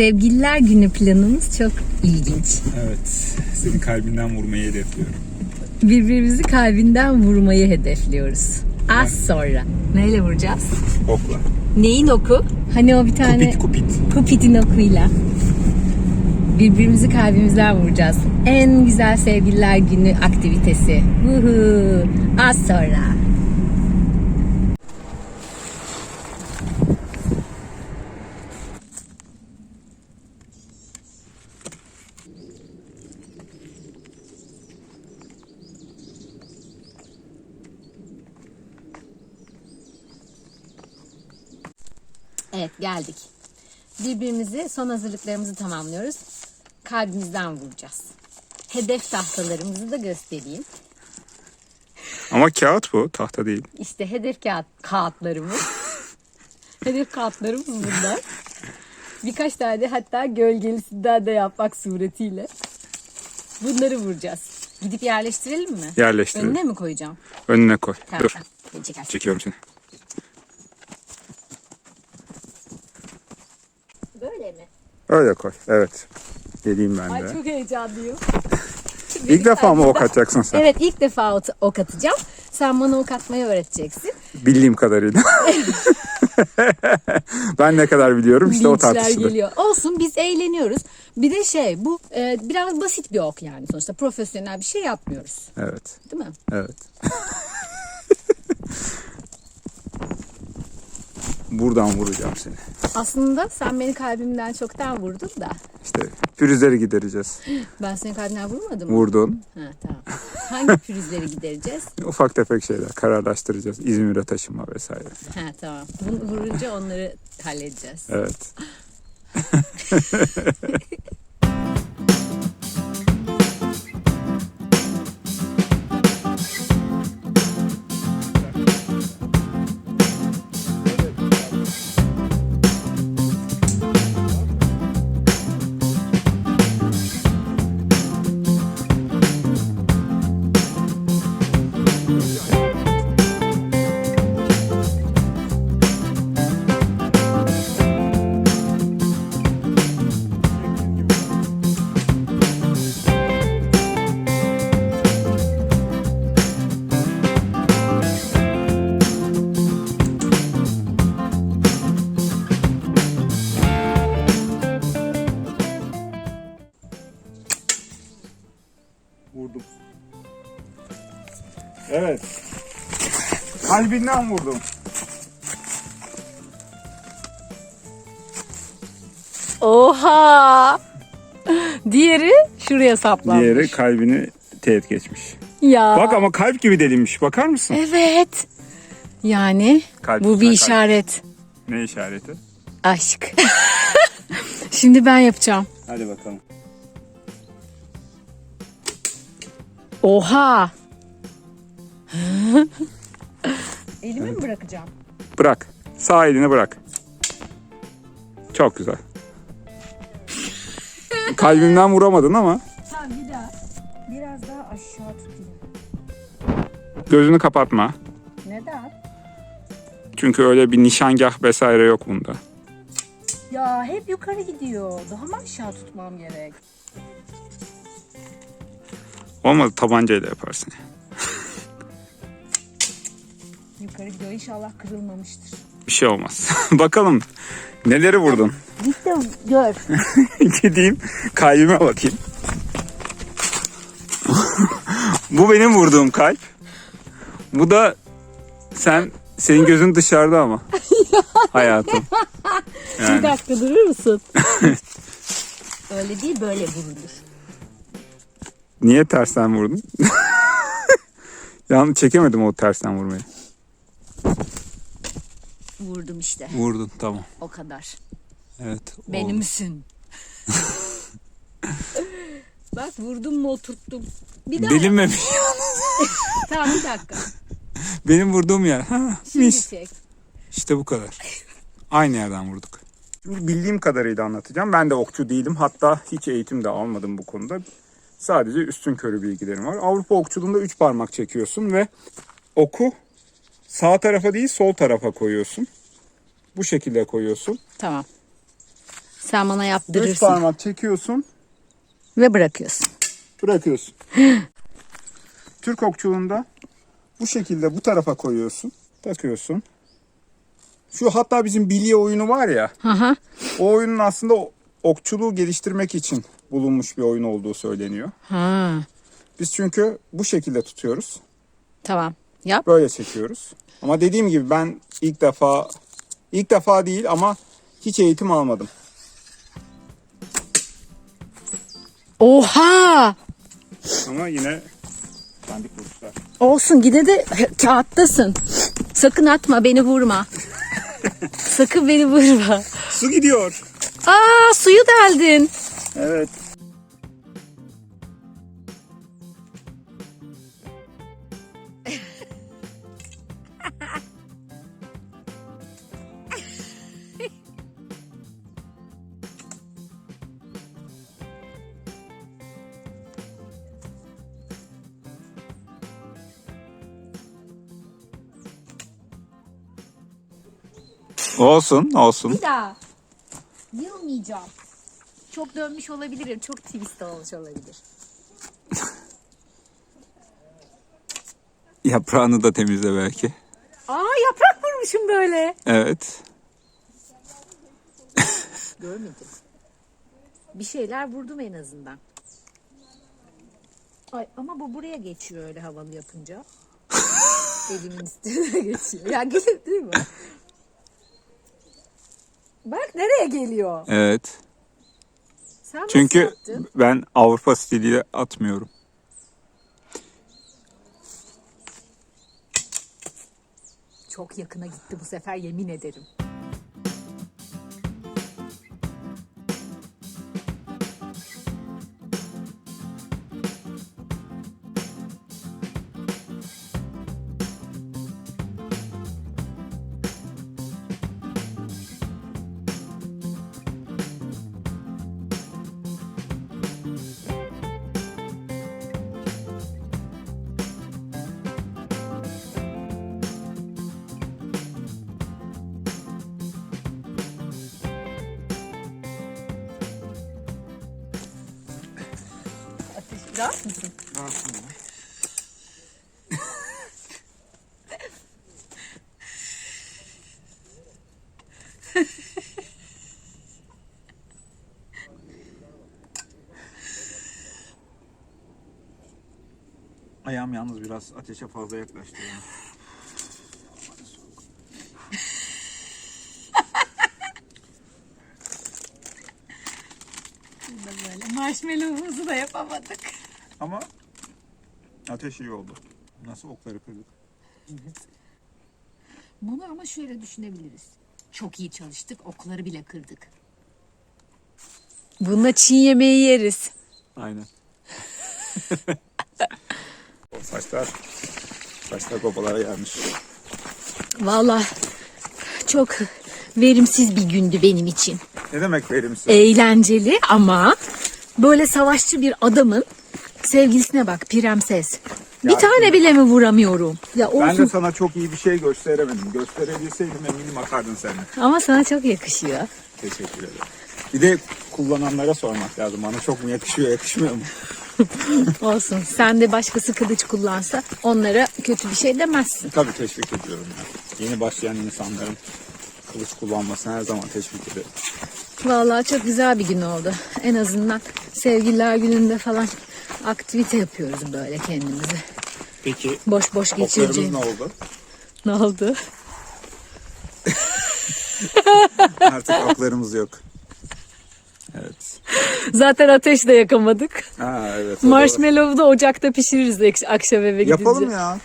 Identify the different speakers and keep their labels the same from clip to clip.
Speaker 1: Sevgililer günü planımız çok ilginç.
Speaker 2: Evet. Senin kalbinden vurmayı hedefliyorum.
Speaker 1: Birbirimizi kalbinden vurmayı hedefliyoruz. Az sonra. Neyle vuracağız?
Speaker 2: Okla.
Speaker 1: Neyin oku? Hani o bir tane...
Speaker 2: Kupit kupit.
Speaker 1: Cupid'in okuyla. Birbirimizi kalbimizden vuracağız. En güzel sevgililer günü aktivitesi. Vuhu. Az sonra. Evet geldik. Birbirimizi son hazırlıklarımızı tamamlıyoruz. Kalbimizden vuracağız. Hedef tahtalarımızı da göstereyim.
Speaker 2: Ama kağıt bu. Tahta değil.
Speaker 1: İşte hedef kağıt, kağıtlarımız. hedef kağıtlarımız bunlar. Birkaç tane hatta gölgelisinden de yapmak suretiyle. Bunları vuracağız. Gidip yerleştirelim mi?
Speaker 2: Yerleştir.
Speaker 1: Önüne mi koyacağım?
Speaker 2: Önüne koy.
Speaker 1: Tamam.
Speaker 2: Dur.
Speaker 1: Beni çekersin.
Speaker 2: Çekiyorum seni.
Speaker 1: Böyle mi?
Speaker 2: Öyle koy. Evet. Geleyim ben
Speaker 1: Ay
Speaker 2: de.
Speaker 1: çok heyecanlıyım.
Speaker 2: İlk defa mı ok atacaksın sen?
Speaker 1: Evet ilk defa ok- atacağım. Sen bana ok atmayı öğreteceksin.
Speaker 2: Bildiğim kadarıyla. ben ne kadar biliyorum işte o
Speaker 1: Linçler
Speaker 2: tartışılır.
Speaker 1: geliyor. Olsun biz eğleniyoruz. Bir de şey bu e, biraz basit bir ok yani sonuçta profesyonel bir şey yapmıyoruz.
Speaker 2: Evet.
Speaker 1: Değil mi?
Speaker 2: Evet. Buradan vuracağım seni.
Speaker 1: Aslında sen beni kalbimden çoktan vurdun da
Speaker 2: İşte pürüzleri gidereceğiz.
Speaker 1: ben senin kalbimden vurmadım mı?
Speaker 2: Vurdun.
Speaker 1: Ha, tamam. Hangi pürüzleri gidereceğiz?
Speaker 2: Ufak tefek şeyler kararlaştıracağız. İzmir'e taşınma vesaire.
Speaker 1: Ha tamam. Bunu vurunca onları halledeceğiz.
Speaker 2: Evet. Evet. Kalbinden vurdum.
Speaker 1: Oha! Diğeri şuraya saplanmış.
Speaker 2: Diğeri kalbini teğet geçmiş.
Speaker 1: Ya.
Speaker 2: Bak ama kalp gibi delinmiş. Bakar mısın?
Speaker 1: Evet. Yani
Speaker 2: Kalp,
Speaker 1: bu bir
Speaker 2: kalp.
Speaker 1: işaret.
Speaker 2: Ne işareti?
Speaker 1: Aşk. Şimdi ben yapacağım.
Speaker 2: Hadi bakalım.
Speaker 1: Oha! Elimi mi bırakacağım?
Speaker 2: Bırak. Sağ elini bırak. Çok güzel. Kalbimden vuramadın ama
Speaker 1: Tamam bir daha. Biraz daha aşağı tutayım.
Speaker 2: gözünü kapatma.
Speaker 1: Neden?
Speaker 2: Çünkü öyle bir nişangah vesaire yok bunda.
Speaker 1: Ya hep yukarı gidiyor. Daha mı aşağı tutmam gerek?
Speaker 2: Olmadı tabancayla yaparsın.
Speaker 1: Yukarı gidiyor. İnşallah kırılmamıştır.
Speaker 2: Bir şey olmaz. Bakalım neleri vurdun?
Speaker 1: Gittim gör.
Speaker 2: Gideyim kalbime bakayım. Bu benim vurduğum kalp. Bu da sen senin gözün dışarıda ama. Hayatım.
Speaker 1: Bir
Speaker 2: Yani
Speaker 1: dakika durur musun? Öyle değil böyle vurulur.
Speaker 2: niye tersten vurdun? Yani çekemedim o tersten vurmayı.
Speaker 1: Vurdum işte.
Speaker 2: Vurdun tamam.
Speaker 1: O kadar.
Speaker 2: Evet.
Speaker 1: Benimsin. Bak vurdum mu oturttum. Bir daha.
Speaker 2: Delinmemiş.
Speaker 1: Tamam bir dakika.
Speaker 2: Benim vurduğum yer. Ha,
Speaker 1: Şimdi
Speaker 2: mis.
Speaker 1: çek.
Speaker 2: İşte bu kadar. Aynı yerden vurduk. Bildiğim kadarıyla anlatacağım. Ben de okçu değilim. Hatta hiç eğitim de almadım bu konuda. Sadece üstün körü bilgilerim var. Avrupa okçuluğunda 3 parmak çekiyorsun ve oku sağ tarafa değil sol tarafa koyuyorsun. Bu şekilde koyuyorsun.
Speaker 1: Tamam. Sen bana
Speaker 2: Üç
Speaker 1: yaptırırsın.
Speaker 2: parmak çekiyorsun,
Speaker 1: Ve bırakıyorsun.
Speaker 2: bırakıyorsun. Türk okçuluğunda bu şekilde bu tarafa koyuyorsun, takıyorsun. Şu hatta bizim bilye oyunu var ya, o oyunun aslında okçuluğu geliştirmek için bulunmuş bir oyun olduğu söyleniyor.
Speaker 1: Ha.
Speaker 2: Biz çünkü bu şekilde tutuyoruz.
Speaker 1: Tamam. Yap.
Speaker 2: Böyle çekiyoruz. Ama dediğim gibi ben ilk defa ilk defa değil ama hiç eğitim almadım.
Speaker 1: Oha!
Speaker 2: Ama yine dandik vuruşlar.
Speaker 1: Olsun gide de kağıttasın. Sakın atma beni vurma. Sakın beni vurma.
Speaker 2: Su gidiyor.
Speaker 1: Aa suyu deldin.
Speaker 2: Evet. Olsun, olsun.
Speaker 1: Bir daha. Yılmayacağım. Çok dönmüş olabilirim. Çok twist olmuş olabilir.
Speaker 2: Yaprağını da temizle belki.
Speaker 1: Aa yaprak vurmuşum böyle.
Speaker 2: Evet.
Speaker 1: Görmedim. Bir şeyler vurdum en azından. Ay ama bu buraya geçiyor öyle havalı yapınca. Elimin üstüne geçiyor. Ya gelir değil mi? Bak nereye geliyor?
Speaker 2: Evet.
Speaker 1: Sen nasıl
Speaker 2: Çünkü
Speaker 1: yaptın?
Speaker 2: ben Avrupa stiliyle atmıyorum.
Speaker 1: Çok yakına gitti bu sefer yemin ederim. Rahat mısın?
Speaker 2: Ayağım yalnız biraz ateşe fazla yaklaştı. Yani.
Speaker 1: Marshmallow'umuzu da yapamadık.
Speaker 2: Ama ateş iyi oldu. Nasıl okları kırdık?
Speaker 1: Bunu ama şöyle düşünebiliriz. Çok iyi çalıştık, okları bile kırdık. Bununla çiğ yemeği yeriz.
Speaker 2: Aynen. o saçlar, saçlar babalara gelmiş.
Speaker 1: Vallahi çok verimsiz bir gündü benim için.
Speaker 2: Ne demek verimsiz?
Speaker 1: Eğlenceli ama böyle savaşçı bir adamın sevgilisine bak Prenses. Bir
Speaker 2: Ya
Speaker 1: tane
Speaker 2: şimdi-
Speaker 1: bile mi vuramıyorum? Ya
Speaker 2: ben de
Speaker 1: olsun
Speaker 2: sana çok iyi bir şey gösteremedim. Gösterebilseydim eminim atardın seni.
Speaker 1: ama sana çok yakışıyor.
Speaker 2: Teşekkür ederim. Bir de kullananlara sormak lazım. Bana çok mu yakışıyor, yakışmıyor mu?
Speaker 1: Olsun. Sen de başkası kılıç kullansa onlara kötü bir şey demezsin.
Speaker 2: Tabii teşvik ediyorum ya. Yeni başlayan insanların kılıç kullanmasını her zaman teşvik ederim.
Speaker 1: Vallahi çok güzel bir gün oldu. En azından sevgililer gününde falan aktivite yapıyoruz böyle kendimizi.
Speaker 2: Peki
Speaker 1: Boş boş
Speaker 2: oklarımız
Speaker 1: geçireceğim.
Speaker 2: ne oldu?
Speaker 1: Ne oldu?
Speaker 2: Artık oklarımız yok. Evet.
Speaker 1: Zaten ateş de yakamadık.
Speaker 2: Ha evet. o da-
Speaker 1: Marshmallow'u da ocakta pişiririz ek- akşam eve gidince.
Speaker 2: Yapalım ya.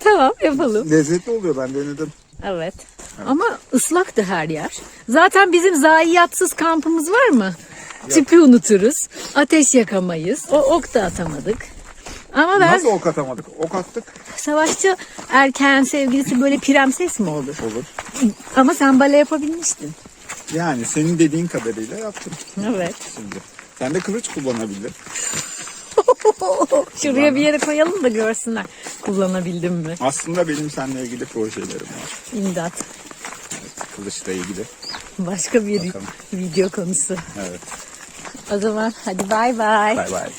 Speaker 1: Tamam yapalım.
Speaker 2: Lezzetli oluyor ben denedim.
Speaker 1: Evet. Ama ıslaktı her yer. Zaten bizim zayiatsız kampımız var mı? Tüpü unuturuz. Ateş yakamayız. O ok da atamadık. Ama ben
Speaker 2: Nasıl ok atamadık? Ok attık.
Speaker 1: savaşçı erken sevgilisi böyle prenses mi olur?
Speaker 2: Olur.
Speaker 1: Ama sen bale yapabilmiştin.
Speaker 2: Yani senin dediğin kadarıyla yaptım
Speaker 1: Evet.
Speaker 2: şimdi. Sen de kılıç kullanabildin.
Speaker 1: Şuraya bir yere koyalım da görsünler. Kullanabildim mi?
Speaker 2: Aslında benim seninle ilgili projelerim var.
Speaker 1: İmdat.
Speaker 2: Kılıçla ilgili.
Speaker 1: Başka bir
Speaker 2: Bakalım.
Speaker 1: video konusu.
Speaker 2: Evet.
Speaker 1: O zaman hadi bay bay.
Speaker 2: Bay bay.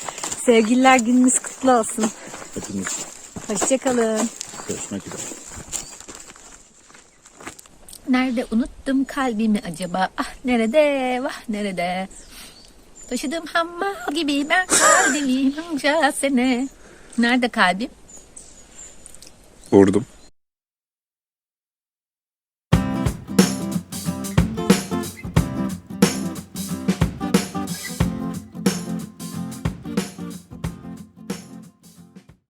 Speaker 1: Sevgililer gününüz kutlu olsun.
Speaker 2: Hepiniz
Speaker 1: Hoşçakalın.
Speaker 2: görüşmek üzere.
Speaker 1: Nerede unuttum kalbimi acaba? Ah nerede vah nerede? Taşıdığım hammal gibi ben kalbimi hanca sene. Nerede kalbim?
Speaker 2: Vurdum.